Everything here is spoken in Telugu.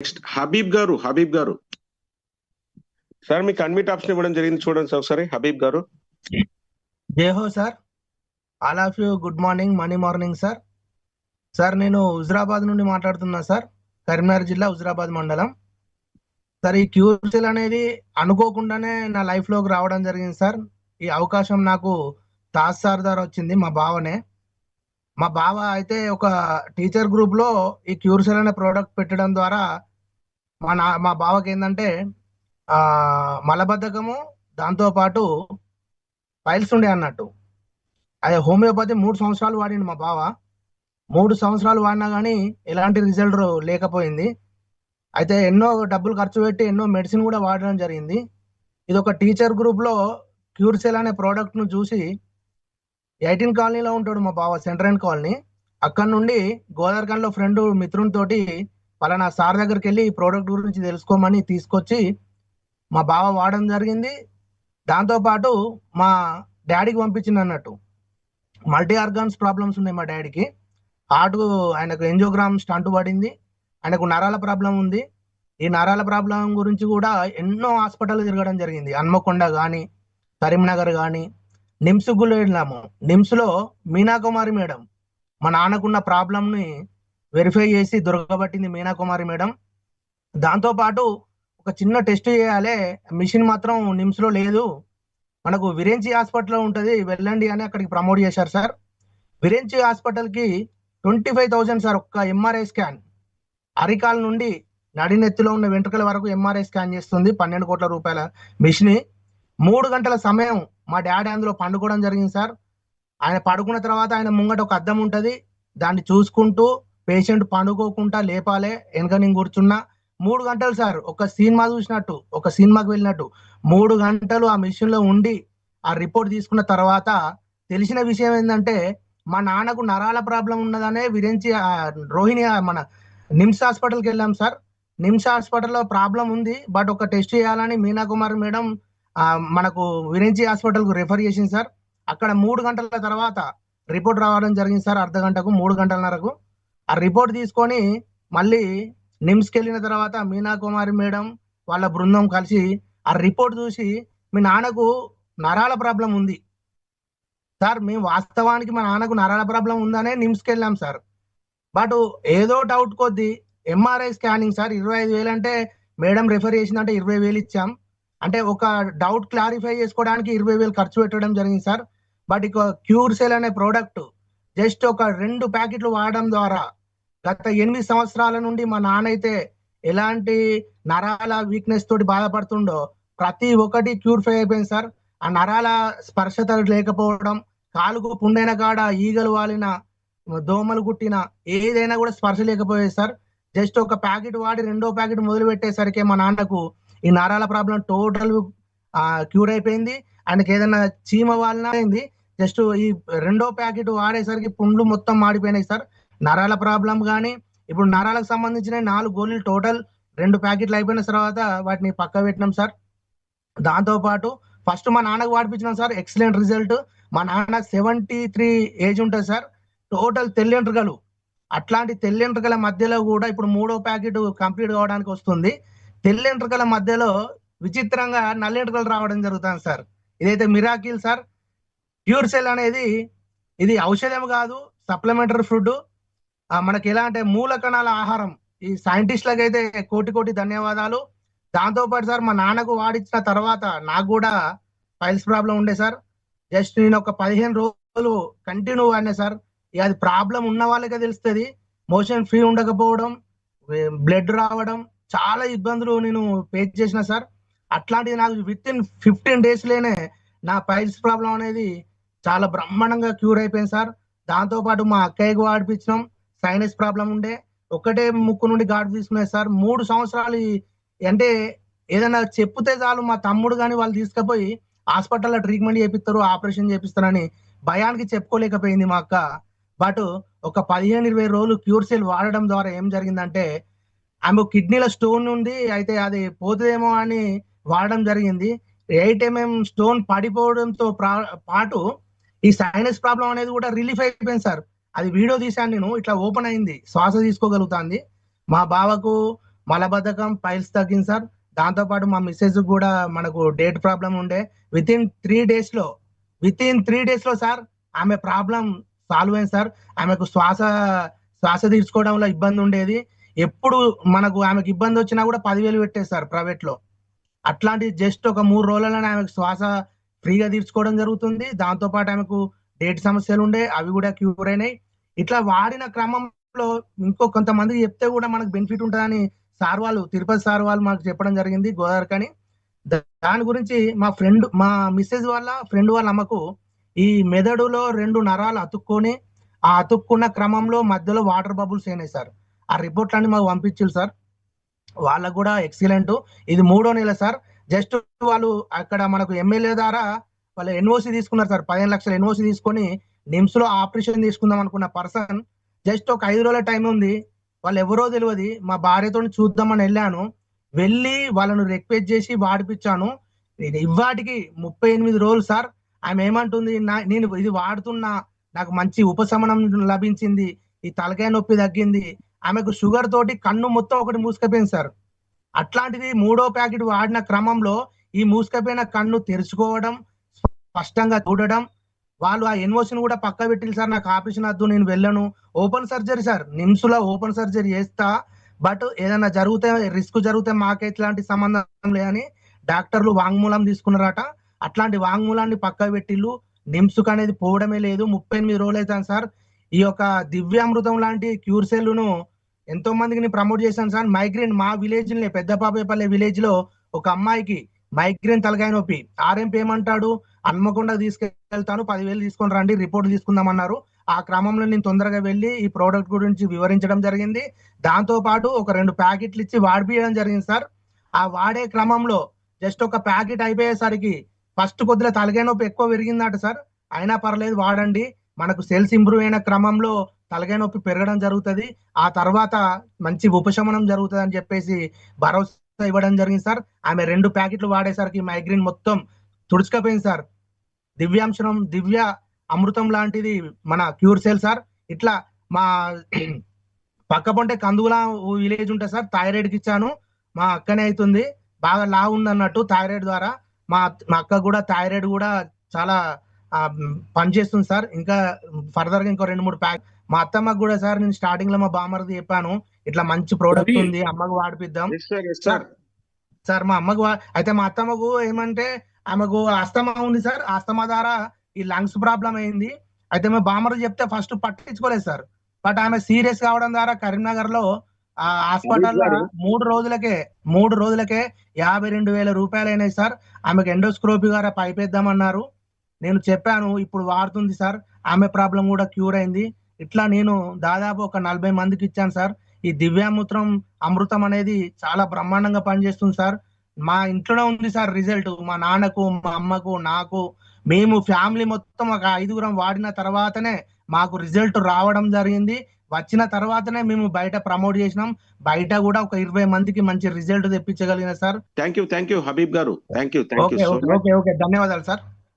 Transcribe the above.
నెక్స్ట్ హబీబ్ గారు హబీబ్ గారు సార్ మీకు అన్మిట్ ఆప్షన్ ఇవ్వడం జరిగింది చూడండి సార్ ఒకసారి. హబీబ్ గారు జేహో sir. All of you good morning money morning sir. Sir నేను హుజరాబాద్ నుండి మాట్లాడుతున్నా సార్. కరీంనగర్ జిల్లా హుజరాబాద్ మండలం. సార్ ఈ క్యూర్సెల్ అనేది అనుకోకుండానే నా లైఫ్లోకి రావడం జరిగింది సార్. ఈ అవకాశం నాకు తాజ్ సార్ ద్వారా వచ్చింది మా బావనే. మా బావ అయితే ఒక టీచర్ గ్రూప్లో ఈ క్యూర్సెల్ అనే ప్రోడక్ట్ పెట్టడం ద్వారా మా నా మా బావకి ఏంటంటే ఆ మలబద్ధకము దాంతో పాటు ఫైల్స్ ఉండే అన్నట్టు. అదే హోమియోపతి మూడు సంవత్సరాలు వాడిండు మా బావ. మూడు సంవత్సరాలు వాడినా కానీ ఎలాంటి రిజల్ట్ లేకపోయింది. అయితే ఎన్నో డబ్బులు ఖర్చు పెట్టి ఎన్నో మెడిసిన్ కూడా వాడడం జరిగింది. ఇది ఒక టీచర్ గ్రూప్లో క్యూర్సెల్ అనే ప్రోడక్ట్ను చూసి ఎయిటీన్ కాలనీలో ఉంటాడు మా బావ సెంట్రల్ కాలనీ. అక్కడ నుండి గోదావరిఖండ్ ఫ్రెండ్ మిత్రునితోటి పలానా సార్ దగ్గరికి వెళ్ళి ఈ ప్రోడక్ట్ గురించి తెలుసుకోమని తీసుకొచ్చి మా బావ వాడడం జరిగింది. దాంతోపాటు మా డాడీకి పంపించింది అన్నట్టు. మల్టీ ఆర్గాన్స్ ప్రాబ్లమ్స్ ఉన్నాయి మా డాడీకి. హార్ట్ ఆయనకు ఎంజోగ్రామ్ స్టంట్ పడింది. ఆయనకు నరాల ప్రాబ్లం ఉంది. ఈ నరాల ప్రాబ్లం గురించి కూడా ఎన్నో హాస్పిటల్ తిరగడం జరిగింది. హన్మకొండ కానీ కరీంనగర్ కానీ నిమ్స్ కూడా వెళ్ళాము. నిమ్స్లో మీనాకుమారి మీనా కుమారి మేడం మా నాన్నకున్న ప్రాబ్లమ్ని వెరిఫై చేసి దొరకబట్టింది మీనా కుమారి మేడం. దాంతో పాటు ఒక చిన్న టెస్ట్ చేయాలి. మిషన్ మాత్రం నిమ్స్లో లేదు. మనకు విరేంచి హాస్పిటల్లో ఉంటుంది. వెళ్ళండి అని అక్కడికి ప్రమోట్ చేశారు సార్. విరేంచి హాస్పిటల్కి ట్వంటీ ఫైవ్ థౌజండ్ సార్ ఒక్క ఎంఆర్ఐ స్కాన్ అరికాల నుండి నడినెత్తిలో ఉన్న వెంట్రుకల వరకు ఎంఆర్ఐ స్కాన్ చేస్తుంది. పన్నెండు కోట్ల రూపాయల మిషన్ మూడు గంటల సమయం మా డాడీ అందులో పండుకోవడం జరిగింది సార్. ఆయన పడుకున్న తర్వాత ఆయన ముంగట ఒక అద్దం ఉంటుంది. దాన్ని చూసుకుంటూ పేషెంట్ పండుకోకుండా లేపాలే వెనక నేను కూర్చున్నా. మూడు గంటలు సార్ ఒక సినిమా చూసినట్టు ఒక సినిమాకి వెళ్ళినట్టు. మూడు గంటలు ఆ మిషన్లో ఉండి ఆ రిపోర్ట్ తీసుకున్న తర్వాత తెలిసిన విషయం ఏంటంటే మా నాన్నకు నరాల ప్రాబ్లం ఉన్నదనే విరించి ఆ రోహిణి మన నిమ్స్ హాస్పిటల్కి వెళ్ళాం సార్. నిమ్స్ హాస్పిటల్లో ప్రాబ్లం ఉంది బట్ ఒక టెస్ట్ చేయాలని మీనా కుమార్ మేడం మనకు విరించి హాస్పిటల్కు రెఫర్ చేసింది సార్. అక్కడ మూడు గంటల తర్వాత రిపోర్ట్ రావడం జరిగింది సార్ అర్ధ గంటకు మూడు గంటలన్నరకు. ఆ రిపోర్ట్ తీసుకొని మళ్ళీ నిమ్స్కి వెళ్ళిన తర్వాత మీనా కుమారి మేడం వాళ్ళ బృందం కలిసి ఆ రిపోర్ట్ చూసి మీ నాన్నకు నరాల ప్రాబ్లం ఉంది. సార్ మేము వాస్తవానికి మా నాన్నకు నరాల ప్రాబ్లం ఉందనే నిమ్స్కి వెళ్ళాం సార్. బట్ ఏదో డౌట్ కొద్ది ఎంఆర్ఐ స్కానింగ్ సార్ ఇరవై ఐదు వేలు అంటే మేడం రెఫర్ చేసిందంటే ఇరవై వేలు ఇచ్చాం. అంటే ఒక డౌట్ క్లారిఫై చేసుకోవడానికి ఇరవై వేలు ఖర్చు పెట్టడం జరిగింది సార్. బట్ ఇక క్యూర్ సెల్ అనే ప్రోడక్ట్ జస్ట్ ఒక రెండు ప్యాకెట్లు వాడడం ద్వారా గత ఎనిమిది సంవత్సరాల నుండి మా నాన్న అయితే ఎలాంటి నరాల వీక్నెస్ తోటి బాధపడుతుండో ప్రతి ఒక్కటి క్యూరిఫై అయిపోయింది సార్. ఆ నరాల స్పర్శత లేకపోవడం కాలుకు పుండైన కాడ ఈగలు వాలిన దోమలు కుట్టిన ఏదైనా కూడా స్పర్శ లేకపోయేది సార్. జస్ట్ ఒక ప్యాకెట్ వాడి రెండో ప్యాకెట్ మొదలు పెట్టేసరికి మా నాన్నకు ఈ నరాల ప్రాబ్లం టోటల్ క్యూర్ అయిపోయింది. ఆయనకి ఏదైనా చీమ వాలిన అయింది జస్ట్ ఈ రెండో ప్యాకెట్ వాడేసరికి పుండ్లు మొత్తం మాడిపోయినాయి సార్. నరాల ప్రాబ్లం కానీ ఇప్పుడు నరాలకు సంబంధించిన నాలుగు గోళీలు టోటల్ రెండు ప్యాకెట్లు అయిపోయిన తర్వాత వాటిని పక్క పెట్టినాం సార్. దాంతోపాటు ఫస్ట్ మా నాన్నకు వాడిపించినాం సార్ ఎక్సలెంట్ రిజల్ట్ మా నాన్న సెవెంటీ త్రీ ఏజ్ ఉంటుంది సార్. టోటల్ తెల్లెంట్రుకలు అట్లాంటి తెల్లెంట్రుకల మధ్యలో కూడా ఇప్పుడు మూడో ప్యాకెట్ కంప్లీట్ కావడానికి వస్తుంది. తెల్లెంట్రుకల మధ్యలో విచిత్రంగా నల్లెంట్రుకలు రావడం జరుగుతుంది సార్. ఇదైతే మిరాకిల్ సార్. ప్యూర్ సెల్ అనేది ఇది ఔషధం కాదు సప్లిమెంటరీ ఫుడ్ మనకి ఎలా అంటే మూల కణాల ఆహారం. ఈ సైంటిస్ట్లకు అయితే కోటి కోటి ధన్యవాదాలు. దాంతో పాటు సార్ మా నాన్నకు వాడిచ్చిన తర్వాత నాకు కూడా ఫైల్స్ ప్రాబ్లం ఉండే సార్. జస్ట్ నేను ఒక పదిహేను రోజులు కంటిన్యూ వాడినా సార్. ఇక అది ప్రాబ్లం ఉన్న వాళ్ళకే తెలుస్తుంది. మోషన్ ఫ్రీ ఉండకపోవడం బ్లడ్ రావడం చాలా ఇబ్బందులు నేను ఫేస్ చేసిన సార్. అట్లాంటిది నాకు విత్ ఇన్ ఫిఫ్టీన్ డేస్లోనే నా పైల్స్ ప్రాబ్లం అనేది చాలా బ్రహ్మాండంగా క్యూర్ అయిపోయింది సార్. దాంతోపాటు మా అక్కయ్యకు వాడిపించినాం. సైనస్ ప్రాబ్లం ఉండే. ఒకటే ముక్కు నుండి గాడు తీసుకునేది సార్. మూడు సంవత్సరాలు అంటే ఏదైనా చెప్తే చాలు మా తమ్ముడు కానీ వాళ్ళు తీసుకుపోయి హాస్పిటల్లో ట్రీట్మెంట్ చేపిస్తారు ఆపరేషన్ చేపిస్తారని భయానికి చెప్పుకోలేకపోయింది మా అక్క. బట్ ఒక పదిహేను ఇరవై రోజులు క్యూర్ సెల్ వాడడం ద్వారా ఏం జరిగిందంటే ఆమె కిడ్నీలో స్టోన్ ఉంది అయితే అది పోతుందేమో అని వాడడం జరిగింది. ఎయిట్ ఎంఎం స్టోన్ పడిపోవడంతో పాటు ఈ సైనస్ ప్రాబ్లం అనేది కూడా రిలీఫ్ అయిపోయింది సార్. అది వీడియో తీశాను నేను ఇట్లా ఓపెన్ అయింది శ్వాస తీసుకోగలుగుతాంది. మా బావకు మలబద్ధకం పైల్స్ తగ్గింది సార్. దాంతోపాటు మా మిస్సెస్ కూడా మనకు డేట్ ప్రాబ్లం ఉండే. విత్ ఇన్ త్రీ డేస్లో విత్ ఇన్ త్రీ డేస్లో సార్ ఆమె ప్రాబ్లం సాల్వ్ అయింది సార్. ఆమెకు శ్వాస శ్వాస తీసుకోవడంలో ఇబ్బంది ఉండేది. ఎప్పుడు మనకు ఆమెకు ఇబ్బంది వచ్చినా కూడా పదివేలు పెట్టేది సార్ ప్రైవేట్లో. అట్లాంటి జస్ట్ ఒక మూడు రోజులలోనే ఆమెకు శ్వాస ఫ్రీగా తీర్చుకోవడం జరుగుతుంది. దాంతోపాటు ఆమెకు డేట్ సమస్యలు ఉండే అవి కూడా క్యూర్ అయినాయి. ఇట్లా వాడిన క్రమంలో ఇంకో కొంతమందికి చెప్తే కూడా మనకు బెనిఫిట్ ఉంటుందని సార్ వాళ్ళు తిరుపతి సార్ వాళ్ళు మాకు చెప్పడం జరిగింది గోదావరి కానీ. దాని గురించి మా ఫ్రెండ్ మా మిస్సెస్ వాళ్ళ ఫ్రెండ్ వాళ్ళ అమ్మకు ఈ మెదడులో రెండు నరాలు అతుక్కొని ఆ అతుక్కున్న క్రమంలో మధ్యలో వాటర్ బబుల్స్ అయినాయి సార్. ఆ రిపోర్ట్లన్నీ మాకు పంపించారు సార్. వాళ్ళకు కూడా ఎక్సలెంట్. ఇది మూడో నెల సార్. జస్ట్ వాళ్ళు అక్కడ మనకు ఎమ్మెల్యే ద్వారా వాళ్ళు ఎన్ఓసి తీసుకున్నారు సార్. పదిహేను లక్షలు ఎన్ఓసి తీసుకొని నిమ్స్లో ఆపరేషన్ తీసుకుందాం అనుకున్న పర్సన్ జస్ట్ ఒక ఐదు రోజుల టైం ఉంది. వాళ్ళు ఎవరో తెలియదు మా భార్యతో చూద్దామని వెళ్ళాను. వెళ్ళి వాళ్ళను రిక్వెస్ట్ చేసి వాడిపించాను నేను ఇవాటికి ముప్పై ఎనిమిది రోజులు సార్. ఆమె ఏమంటుంది? నా- నేను ఇది వాడుతున్నా. నాకు మంచి ఉపశమనం లభించింది. ఈ తలకాయ నొప్పి తగ్గింది. ఆమెకు షుగర్ తోటి కన్ను మొత్తం ఒకటి మూసుకపోయింది సార్. అట్లాంటిది మూడో ప్యాకెట్ వాడిన క్రమంలో ఈ మూసుకపోయిన కన్ను తెరుచుకోవడం స్పష్టంగా చూడడం. వాళ్ళు ఆ ఎన్ఓసిని కూడా పక్క పెట్టింది సార్ నాకు ఆపరేషన్ వద్దు నేను వెళ్ళను. ఓపెన్ సర్జరీ సార్ నిమ్స్లో ఓపెన్ సర్జరీ చేస్తా. బట్ ఏదైనా జరిగితే రిస్క్ జరిగితే మాకు ఎట్లాంటి సంబంధం లేదని డాక్టర్లు వాంగ్మూలం తీసుకున్నారట. అట్లాంటి వాంగ్మూలాన్ని పక్క పెట్టిల్లు నిమ్స్కు అనేది పోవడమే లేదు. ముప్పై ఎనిమిది రోజులు అవుతాను సార్. ఈ యొక్క దివ్యామృతం లాంటి క్యూర్ సెల్లును ఎంతో మందికి ప్రమోట్ చేశాను సార్. మైగ్రేన్ మా విలేజ్ పెద్దపాపేపల్లె విలేజ్లో ఒక అమ్మాయికి మైగ్రేన్ తలకాయ నొప్పి ఆర్ఎంపీ ఏమంటాడు? హన్మకొండ తీసుకెళ్తాను పదివేలు తీసుకొని రండి రిపోర్ట్ తీసుకుందామన్నారు. ఆ క్రమంలో నేను తొందరగా వెళ్ళి ఈ ప్రోడక్ట్ గురించి వివరించడం జరిగింది. దాంతో పాటు ఒక రెండు ప్యాకెట్లు ఇచ్చి వాడిపియడం జరిగింది సార్. ఆ వాడే క్రమంలో జస్ట్ ఒక ప్యాకెట్ అయిపోయేసరికి ఫస్ట్ కొద్దిగా తలకాయ నొప్పి ఎక్కువ పెరిగిందట సార్. అయినా పర్లేదు వాడండి. మనకు సెల్స్ ఇంప్రూవ్ అయిన క్రమంలో తలకాయ నొప్పి పెరగడం జరుగుతుంది. ఆ తర్వాత మంచి ఉపశమనం జరుగుతుంది అని చెప్పేసి భరోసా ఇవ్వడం జరిగింది సార్. ఆమె రెండు ప్యాకెట్లు వాడేసరికి మైగ్రేన్ మొత్తం తుడుచుకపోయింది సార్. దివ్యాంశనం దివ్య అమృతం లాంటిది మన క్యూర్ సెల్ సార్. ఇట్లా మా పక్క పొంటే కందుగుల విలేజ్ ఉంటుంది సార్ థైరాయిడ్కి ఇచ్చాను. మా అక్కనే అవుతుంది. బాగా లావు ఉంది అన్నట్టు థైరాయిడ్ ద్వారా. మా మా అక్క కూడా థైరాయిడ్ కూడా చాలా పనిచేస్తుంది సార్. ఇంకా ఫర్దర్గా ఇంకో రెండు మూడు ప్యాక్ మా అత్తమ్మకు కూడా సార్ నేను స్టార్టింగ్లో మా బామర్ది చెప్పాను. ఇట్లా మంచి ప్రోడక్ట్. ఉంది అమ్మకు వాడిపిద్దాం. సార్ సార్ సార్ మా అమ్మకు అయితే మా అత్తమ్మకు ఏమంటే ఆమెకు అస్తమా ఉంది సార్ అస్తమా ద్వారా ఈ లంగ్స్ ప్రాబ్లం అయింది. అయితే మా బామర్ చెప్తే ఫస్ట్ పట్టించుకోలేదు సార్. బట్ ఆమె సీరియస్ కావడం ద్వారా కరీంనగర్లో ఆ హాస్పిటల్. మూడు రోజులకే మూడు రోజులకే యాభై రెండు వేల రూపాయలు అయినాయి సార్. ఆమెకు ఎండోస్క్రోపీ గారా పైపేద్దామన్నారు. నేను చెప్పాను ఇప్పుడు వాడుతుంది సార్. ఆమె ప్రాబ్లం కూడా క్యూర్ అయింది. ఇట్లా నేను దాదాపు ఒక నలభై మందికి ఇచ్చాను సార్. ఈ దివ్యామూత్రం అమృతం అనేది చాలా బ్రహ్మాండంగా పనిచేస్తుంది సార్. మా ఇంట్లోనే ఉంది సార్ రిజల్ట్. మా నాన్నకు మా అమ్మకు నాకు మేము ఫ్యామిలీ మొత్తం ఒక ఐదుగురం వాడిన తర్వాతనే మాకు రిజల్ట్ రావడం జరిగింది. వచ్చిన తర్వాతనే మేము బయట ప్రమోట్ చేసినాం. బయట కూడా ఒక ఇరవై మందికి మంచి result తెప్పించగలిగిన sir. Thank you thank you Habib garu. Thank you okay okay ధన్యవాదాలు సార్.